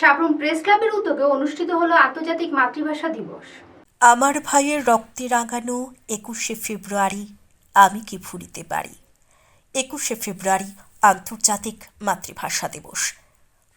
Sabroom press ক্লাবের উদ্যোগে অনুষ্ঠিত হলো আন্তর্জাতিক মাতৃভাষা দিবস। আমার ভাইয়ের রক্তে রাঙানো একুশে ফেব্রুয়ারি, আমি কি ভুলিতে পারি? একুশে ফেব্রুয়ারি, আন্তর্জাতিক মাতৃভাষা দিবস।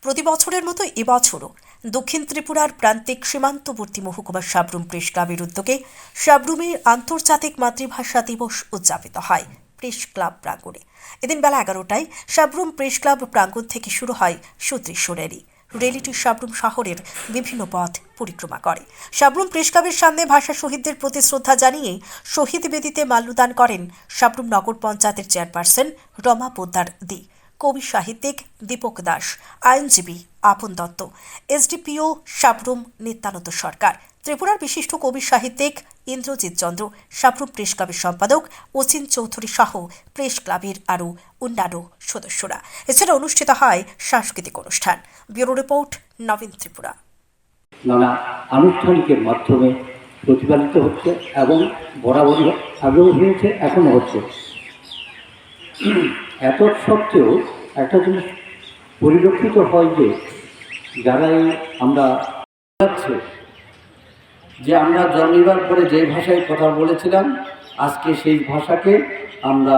প্রতি বছরের মতো এবছরও দক্ষিণ ত্রিপুরার প্রান্তিক সীমান্তবর্তী মহকুমা সাবরুম প্রেস ক্লাবের উদ্যোগে সাবরুমে আন্তর্জাতিক মাতৃভাষা দিবস উদযাপিত হয় প্রেস ক্লাব প্রাঙ্গণে। এদিন বেলা এগারোটায় সাবরুম প্রেস ক্লাব প্রাঙ্গণ থেকে শুরু হয় সুদৃশ্য র্যালি রেলিটি সাবরুম শহরের বিভিন্ন পথ পরিক্রমা করে। সাবরুম প্রেস ক্লাবের সামনে ভাষা শহীদদের প্রতি শ্রদ্ধা জানিয়ে শহীদ বেদিতে মাল্যদান করেন সাবরুম নগর পঞ্চায়েতের চেয়ারপারসন রমা পোদ্দার দি। কবি সাহিত্যিক দীপক দাস, আইনজীবী আপন দত্ত, এসডিপিও সাবরুম নিত্যানন্দ সরকার, ত্রিপুরার বিশিষ্ট কবি সাহিত্যিক ইন্দ্রজিৎ চন্দ্র, সাবরুম প্রেস ক্লাবের সম্পাদক অচিন চৌধুরী সহ প্রেস ক্লাবের আরও অন্যান্য সদস্যরা। এছাড়া অনুষ্ঠিত হয় সাংস্কৃতিক অনুষ্ঠান। Bureau report, Nabin Tripura. নানা আনুষ্ঠানিকের মাধ্যমে প্রতিপালিত হচ্ছে এবং বরাবরই আগেও হয়েছে, এখনও হচ্ছে। এত সত্ত্বেও একটা জিনিস পরিলক্ষিত হয় যে যারাই আমরা যাচ্ছে, যে আমরা জন্মিবার পরে যে ভাষায় কথা বলেছিলাম, আজকে সেই ভাষাকে আমরা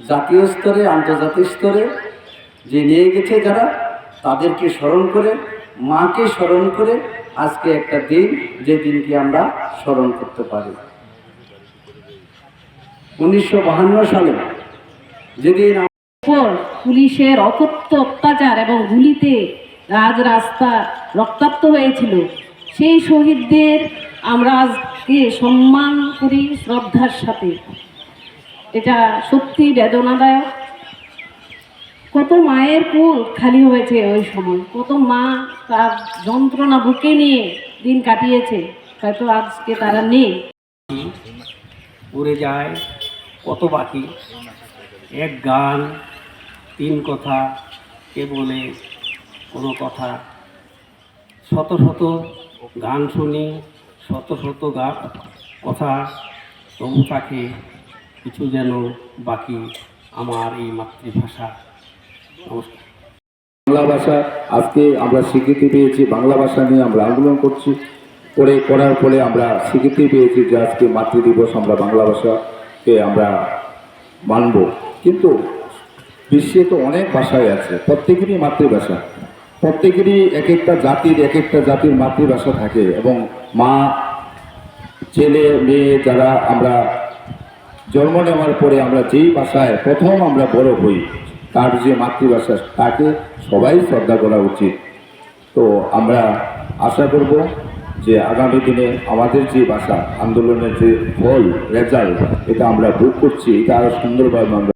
জাতীয় স্তরে, আন্তর্জাতিক স্তরে যে নিয়ে গেছে যারা, তাদেরকে স্মরণ করে, মাকে স্মরণ করে আজকে একটা দিন, যে দিনটি আমরা স্মরণ করতে পারি। উনিশশো সালে যেদিন পুলিশের অকথ্য অত্যাচার এবং গুলিতে রাজ রাস্তা রক্তাক্ত হয়েছিল। সেই শহীদদের আমরা আজকে সম্মান করি শ্রদ্ধার সাথে। এটা সত্যি বেদনাদায়ক। কত মায়ের কোল খালি হয়েছে ওই সময়। কত মা তার যন্ত্রণা বুকে নিয়ে দিন কাটিয়েছে। হয়তো আজকে তারা নেই। উড়ে যায় কত বাকি। এক গান, তিন কথা, কে বলে কোনো কথা। শত শত গান শুনি, শত শত গা, কথা, তবু তাকে কিছু যেন বাকি আমার এই মাতৃভাষা। নমস্কার। বাংলা ভাষা আজকে আমরা স্বীকৃতি পেয়েছি, বাংলা ভাষা নিয়ে আমরা আন্দোলন করছি। করে করার ফলে আমরা স্বীকৃতি পেয়েছি যে আজকে মাতৃদিবস আমরা বাংলা ভাষাকে আমরা মানব। কিন্তু বিশ্বে তো অনেক ভাষাই আছে, প্রত্যেকেরই মাতৃভাষা। প্রত্যেকেরই এক একটা জাতির, এক একটা জাতির মাতৃভাষা থাকে এবং মা, ছেলে, মেয়ে যারা আমরা জন্ম নেওয়ার পরে আমরা যেই ভাষায় প্রথম আমরা বড় হই, তার যে মাতৃভাষা তাকে সবাই শ্রদ্ধা করা উচিত। তো আমরা আশা করব যে আগামী দিনে আমাদের যে ভাষা আন্দোলনের যে ফল রেজাল্ট এটা আমরা ভোগ করছি, এটা আরও সুন্দরভাবে আমরা